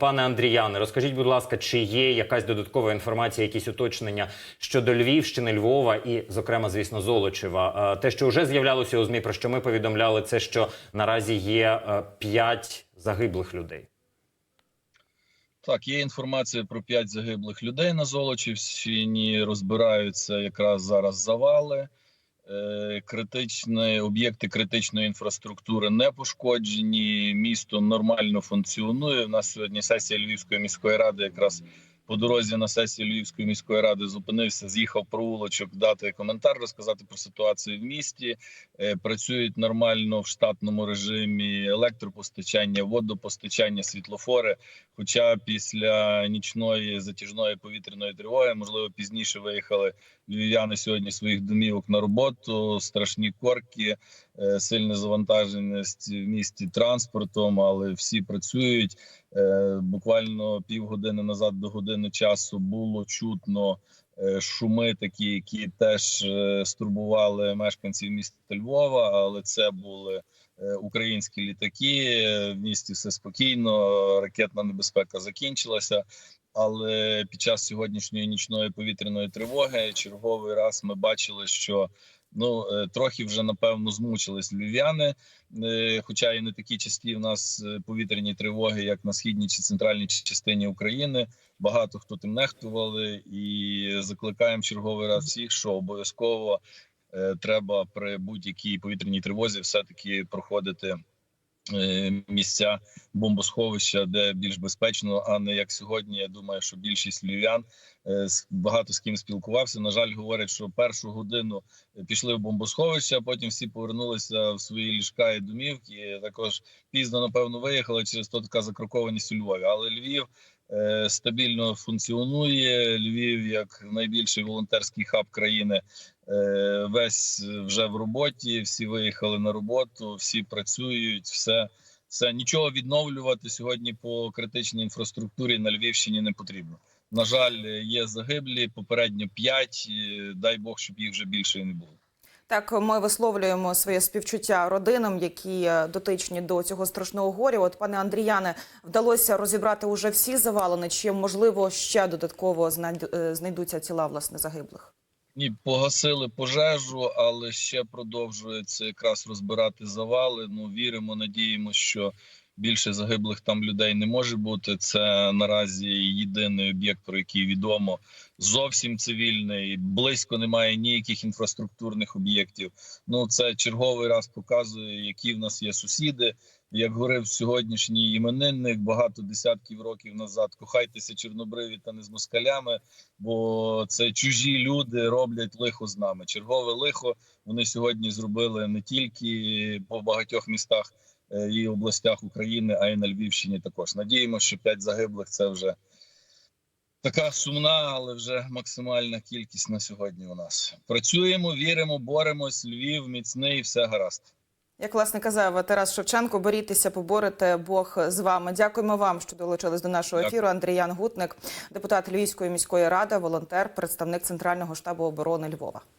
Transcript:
Пане Андріяне, розкажіть, будь ласка, чи є якась додаткова інформація, якісь уточнення щодо Львівщини, Львова і, зокрема, звісно, Золочева? Е, Те, що вже з'являлося у змі, про що ми повідомляли, це що наразі є е, п'ять загиблих людей. Так, є інформація про п'ять загиблих людей на Золочівщині. Розбираються якраз зараз завали. Е, Критичні об'єкти критичної інфраструктури не пошкоджені. Місто нормально функціонує. У нас сьогодні сесія Львівської міської ради. Якраз по дорозі на сесію Львівської міської ради зупинився, з'їхав провулочок, дати коментар, розказати про ситуацію в місті. Е, Працюють нормально в штатному режимі електропостачання, водопостачання, світлофори. Хоча після нічної затяжної повітряної тривоги, можливо, пізніше виїхали львів'яни сьогодні своїх домівок на роботу. Страшні корки, е, сильне завантаженість в місті транспортом, але всі працюють. Е, Буквально півгодини назад до години часу було чутно е, шуми, такі, які теж е, стурбували мешканців міста Львова, але це були українські літаки. В місті все спокійно, ракетна небезпека закінчилася. Але під час сьогоднішньої нічної повітряної тривоги черговий раз ми бачили, що ну е, трохи вже напевно змучились львів'яни. Е, Хоча і не такі часті в нас е, повітряні тривоги, як на східній чи центральній частині України. Багато хто тим нехтували, і закликаємо черговий раз всіх, що обов'язково треба при будь-якій повітряній тривозі все таки проходити місця бомбосховища, де більш безпечно, а не як сьогодні. Я думаю, що більшість львів'ян е, багато з ким спілкувався. На жаль, говорять, що першу годину пішли в бомбосховище, а потім всі повернулися в свої ліжка і домівки. Також пізно напевно виїхали через то така закрокованість у Львові. Але Львів е, стабільно функціонує. Львів як найбільший волонтерський хаб країни. Е, Весь вже в роботі, всі виїхали на роботу, всі працюють, все, все нічого відновлювати сьогодні по критичній інфраструктурі на Львівщині не потрібно. На жаль, є загиблі попередньо п'ять. Дай Бог, щоб їх вже більше не було. Так, ми висловлюємо своє співчуття родинам, які дотичні до цього страшного горя. От, пане Андріяне, вдалося розібрати уже всі завалини, чи можливо ще додатково е, знайдуться тіла власне загиблих? Ні, погасили пожежу, але ще продовжується якраз розбирати завали. Ну віримо, надіємося, що більше загиблих там людей не може бути. Це наразі єдиний об'єкт, про який відомо зовсім цивільний. Близько немає ніяких інфраструктурних об'єктів. Ну це черговий раз показує, які в нас є сусіди. Як говорив сьогоднішній іменинник багато десятків років назад. Кохайтеся чорнобриві та не з москалями бо це чужі люди роблять лихо з нами. Чергове лихо вони сьогодні зробили не тільки по багатьох містах і областях України, а й на Львівщині. Також надіємося, що п'ять загиблих це вже така сумна, але вже максимальна кількість на сьогодні. У нас працюємо, віримо, боремось. Львів міцний, все гаразд. Як власне казав Тарас Шевченко, борітеся, поборете Бог з вами. Дякуємо вам, що долучились до нашого Дякую. ефіру. Андріян Гутник, депутат Львівської міської ради, волонтер, представник Центрального штабу оборони Львова.